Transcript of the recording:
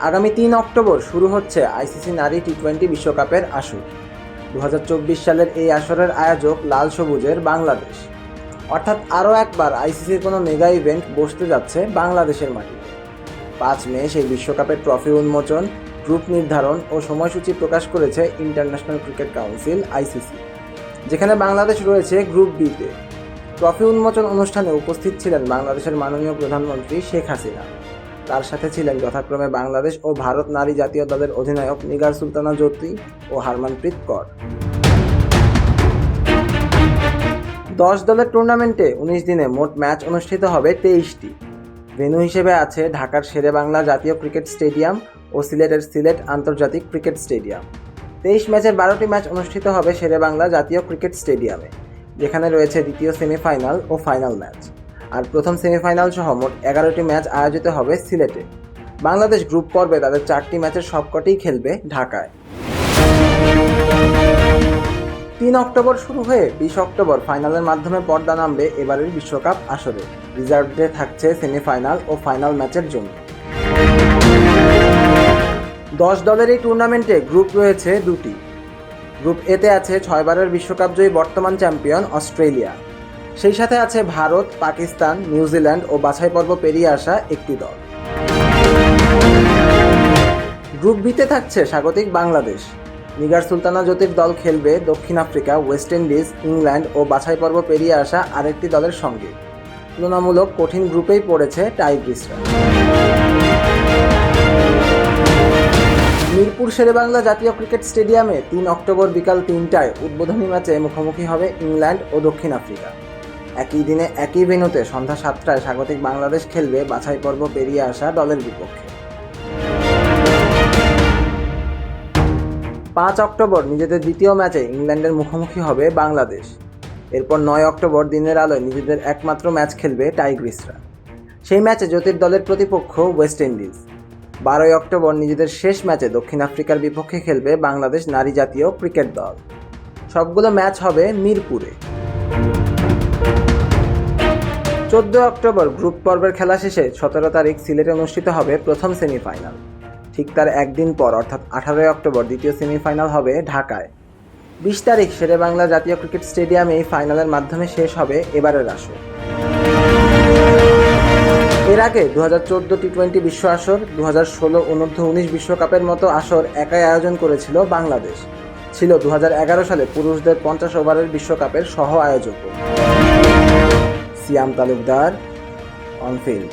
আগামী তিন অক্টোবর শুরু হচ্ছে আইসিসি নারী টি টোয়েন্টি বিশ্বকাপের আসর। দু হাজার চব্বিশ সালের এই আসরের আয়োজক লাল সবুজের বাংলাদেশ। অর্থাৎ আরও একবার আইসিসির কোনো মেগা ইভেন্ট বসতে যাচ্ছে বাংলাদেশের মাটিতে পাঁচ মে সেই বিশ্বকাপের ট্রফি উন্মোচন গ্রুপ নির্ধারণ ও সময়সূচি প্রকাশ করেছে ইন্টারন্যাশনাল ক্রিকেট কাউন্সিল, আইসিসি, যেখানে বাংলাদেশ রয়েছে গ্রুপ বিতে। ট্রফি উন্মোচন অনুষ্ঠানে উপস্থিত ছিলেন বাংলাদেশের মাননীয় প্রধানমন্ত্রী শেখ হাসিনা। তার সাথে ছিলেন যথাক্রমে বাংলাদেশ ও ভারত নারী জাতীয় দলের অধিনায়ক নিগার সুলতানা জ্যোতি ও হারমানপ্রীত কর। দশ দলের টুর্নামেন্টে উনিশ দিনে মোট ম্যাচ অনুষ্ঠিত হবে তেইশটি। ভেন্যু হিসেবে আছে ঢাকার শেরে বাংলা জাতীয় ক্রিকেট স্টেডিয়াম ও সিলেটের সিলেট আন্তর্জাতিক ক্রিকেট স্টেডিয়াম। তেইশ ম্যাচের বারোটি ম্যাচ অনুষ্ঠিত হবে শেরে বাংলা জাতীয় ক্রিকেট স্টেডিয়ামে, যেখানে রয়েছে দ্বিতীয় সেমিফাইনাল ও ফাইনাল ম্যাচ। আর প্রথম সেমিফাইনাল সহ মোট এগারোটি ম্যাচ আয়োজিত হবে সিলেটে। বাংলাদেশ গ্রুপ পর্বে তাদের চারটি ম্যাচের সবকটিই খেলবে ঢাকায়। তিন অক্টোবর শুরু হয়ে বিশ অক্টোবর ফাইনালের মাধ্যমে পর্দা নামবে এবারের বিশ্বকাপ আসরে। রিজার্ভ ডে থাকছে সেমিফাইনাল ও ফাইনাল ম্যাচের জন্য। দশ দলের এই টুর্নামেন্টে গ্রুপ রয়েছে দুটি। গ্রুপ এতে আছে ছয়বারের বিশ্বকাপ জয়ী বর্তমান চ্যাম্পিয়ন অস্ট্রেলিয়া। সেই সাথে আছে ভারত, পাকিস্তান, নিউজিল্যান্ড ও বাছাই পর্ব পেরিয়ে আসা একটি দল। গ্রুপ বিতে থাকছে স্বাগতিক বাংলাদেশ। নিগার সুলতানা জ্যোতির দল খেলবে দক্ষিণ আফ্রিকা, ওয়েস্ট ইন্ডিজ, ইংল্যান্ড ও বাছাই পর্ব পেরিয়ে আসা আরেকটি দলের সঙ্গে। তুলনামূলক কঠিন গ্রুপেই পড়েছে টাইগ্রিসরা। মিরপুর শেরেবাংলা জাতীয় ক্রিকেট স্টেডিয়ামে তিন অক্টোবর বিকাল তিনটায় উদ্বোধনী ম্যাচে মুখোমুখি হবে ইংল্যান্ড ও দক্ষিণ আফ্রিকা। একই দিনে একই ভেন্যুতে সন্ধ্যা সাতটায় স্বাগতিক বাংলাদেশ খেলবে বাছাই পর্ব পেরিয়ে আসা দলের বিপক্ষে। পাঁচ অক্টোবর নিজেদের দ্বিতীয় ম্যাচে ইংল্যান্ডের মুখোমুখি হবে বাংলাদেশ। এরপর নয় অক্টোবর দিনের আলোয় নিজেদের একমাত্র ম্যাচ খেলবে টাইগ্রিসরা। সেই ম্যাচে জ্যোতির দলের প্রতিপক্ষ ওয়েস্ট ইন্ডিজ। বারোই অক্টোবর নিজেদের শেষ ম্যাচে দক্ষিণ আফ্রিকার বিপক্ষে খেলবে বাংলাদেশ নারী জাতীয় ক্রিকেট দল। সবগুলো ম্যাচ হবে মিরপুরে। চোদ্দ অক্টোবর গ্রুপ পর্বের খেলা শেষে সতেরো তারিখ সিলেটে অনুষ্ঠিত হবে প্রথম সেমিফাইনাল। ঠিক তার একদিন পর, অর্থাৎ আঠারোই অক্টোবর, দ্বিতীয় সেমিফাইনাল হবে ঢাকায়। বিশ তারিখ, শেরে বাংলা জাতীয় ক্রিকেট স্টেডিয়ামে এই ফাইনালের মাধ্যমে শেষ হবে এবারের আসর। এর আগে দু হাজার চোদ্দ টি টোয়েন্টি বিশ্ব আসর দু হাজার ষোলো অনূর্ধ্ব উনিশ বিশ্বকাপের মতো আসর একাই আয়োজন করেছিল বাংলাদেশ। ছিল দু সালে পুরুষদের পঞ্চাশ ওভারের বিশ্বকাপের সহ আয়োজক সিয়াম তালুকদার অনফিল্ড।